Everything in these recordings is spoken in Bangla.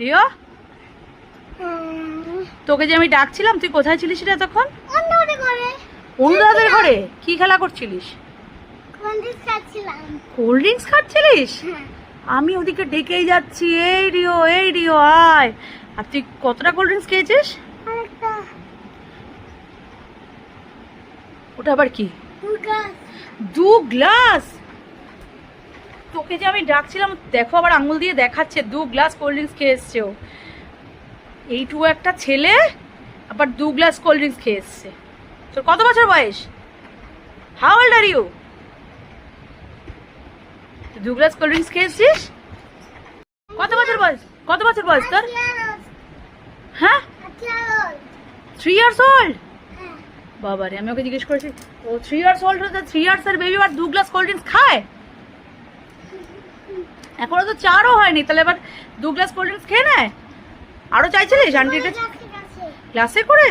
রিও তোকে যে আমি ডাকছিলাম তুই কোথায় ছিলিস রে তখন অনুদাদের ঘরে। কি খেলা করছিলিস? Cold drinks খাচ্ছিলিস? হ্যাঁ। আমি ওদিকে ডেকেই যাচ্ছি এই রিও এই রিও আয়। আর তুই কতটা কোল্ড ড্রিঙ্কস খেয়েছিস? ওটা আবার কি? দু গ্লাস? তোকে যে আমি ডাকছিলাম, দেখো আবার আঙুল দিয়ে দেখাচ্ছে, দু গ্লাস কোল্ড ড্রিঙ্কস খেয়ে এসছে ও। এইটুকু একটা ছেলে, আবার দু গ্লাস কোল্ড ড্রিঙ্কস খেয়ে এসছে। তোর কত বছর বয়স? হাউ ওল্ড আর ইউ দু গ্লাস কোল্ড ড্রিঙ্কস খেয়ে এসছিস? কত বছর বয়স? কত বছর বয়স তোর? হ্যাঁ? থ্রি ইয়ার্স ওল্ড বাবারে, আমি ওকে জিজ্ঞেস করেছি, ও থ্রি ইয়ার্স ওল্ড হতে থ্রি ইয়ার্স এর বেবি আর দু গ্লাস কোল্ড ড্রিঙ্কস খায়? এখনও তো চারও হয়নি তাহলে এবার দু গ্লাস কোল্ড ড্রিঙ্কস খেয়ে নেয় আরও চাইছিলিস আন্টিটা ক্লাসে করে?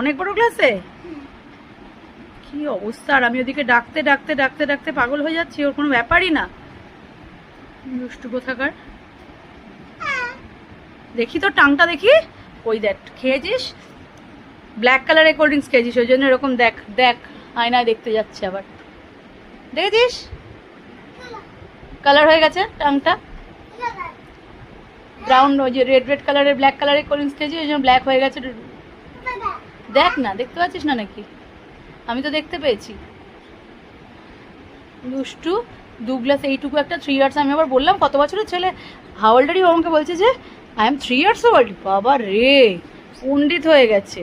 অনেক বড়। ক্লাসে কি অবস্থা আর আমি ওদিকে ডাকতে ডাকতে ডাকতে ডাকতে পাগল হয়ে যাচ্ছি ওর কোনো ব্যাপারই না। দুষ্টু কোথাকার? দেখি তোর টাংটা দেখি। ওই দেখ খেয়েছিস? ব্ল্যাক কালারের কোল্ড ড্রিঙ্কস খেয়েছিস ওই জন্য এরকম দেখ দেখ আয়নায় দেখতে যাচ্ছে আবার। দেখেছিস? কালার হয়ে গেছে টাংটা ব্রাউন ওই যে রেড রেড কালারের ব্ল্যাক কালারের কোল্ড ড্রিঙ্কস খেয়েছিস ওই জন্য ব্ল্যাক হয়ে গেছে। দেখ না, দেখতে পাচ্ছিস না নাকি? আমি তো দেখতে পেয়েছি। দুষ্টু দু গ্লাস এইটুকু একটা থ্রি ইয়ার্স আমি আবার বললাম, কত বছরের ছেলে? হাওলদারি আমাকে বলছে যে I am three years old বাবা রে, পণ্ডিত হয়ে গেছে।